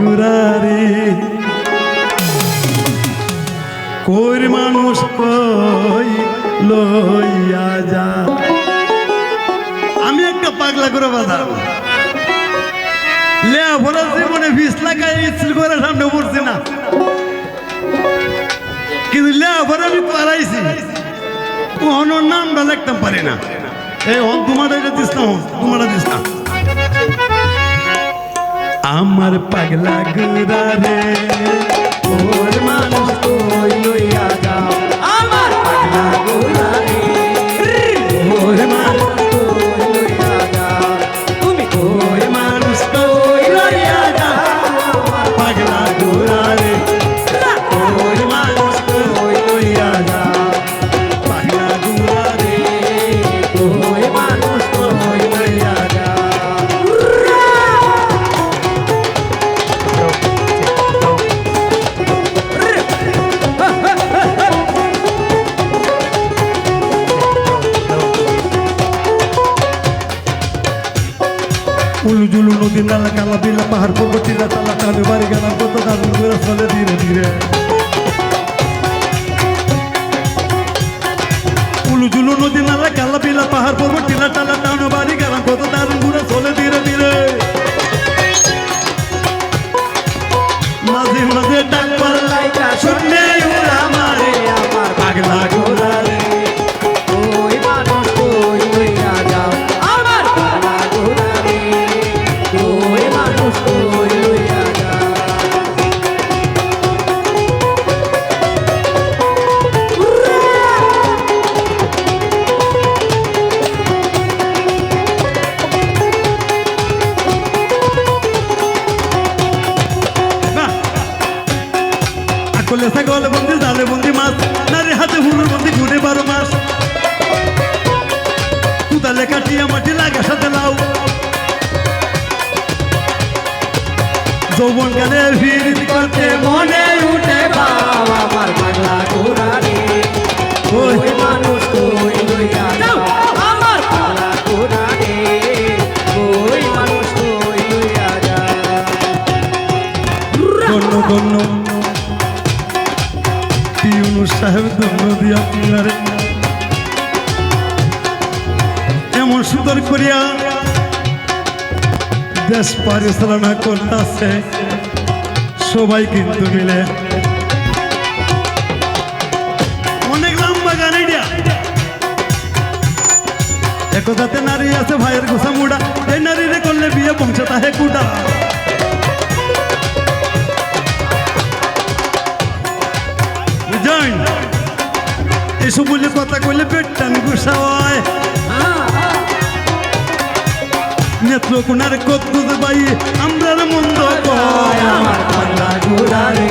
গুড়ারে কইর মানুষ কই লইয়া যা। আমি একটা পাগলা করে বাজাবো লে ভরা জীবনে বিষ লাগাই স্কুল করে সামনে পড়ছি না। কিন্তু লে ভরা আমি পারাইছি। ওহনোর নামটা লিখতে পারি না। এই তোমার এটা দিস না, হন তোমার দিস না। আমার পাগলা গুরা রে। ওর মানুষ উলু জুলু নদী নালা, কালা বিলা, পাহাড়, পর্বত তালা কানে বাড়ি, গেলাম কত দারুণ করে চলে ধীরে ধীরে। ছাগল বন্দি জালে বন্দি মাছ নারী হাতে হুলুর বন্দি ঘুরে বারো মাস। কুদালে কাটিয়া মাটি লাগা সাথে লাউ। যৌবন কালে ভিড় করতে মনে উঠে বাও আমার পাগলা গোলারে ওই মানুষ কই লইয়া আমার পাগলা গোলারে ওই মানুষ কই লইয়া গণ্য গণ্য পিউনু সাহেব দিয়া পিলারে। এমন সুন্দর করিয়া দেশ পরিচালনা করতেছে। সবাই কিন্তু মিলে। অনেক লম্বা গান এটা। একতাতে নারী আছে ভাইয়ের গোসা মুড়া। এই নারীরে করলে বিয়ে পৌঁছে তাহে কুটা। এসব বলে কথা কইলে পেটটান গুসা হয় নেত্রকোনার কত বাই আমরা মন্দ কয়। আমার পাগলা গোলারে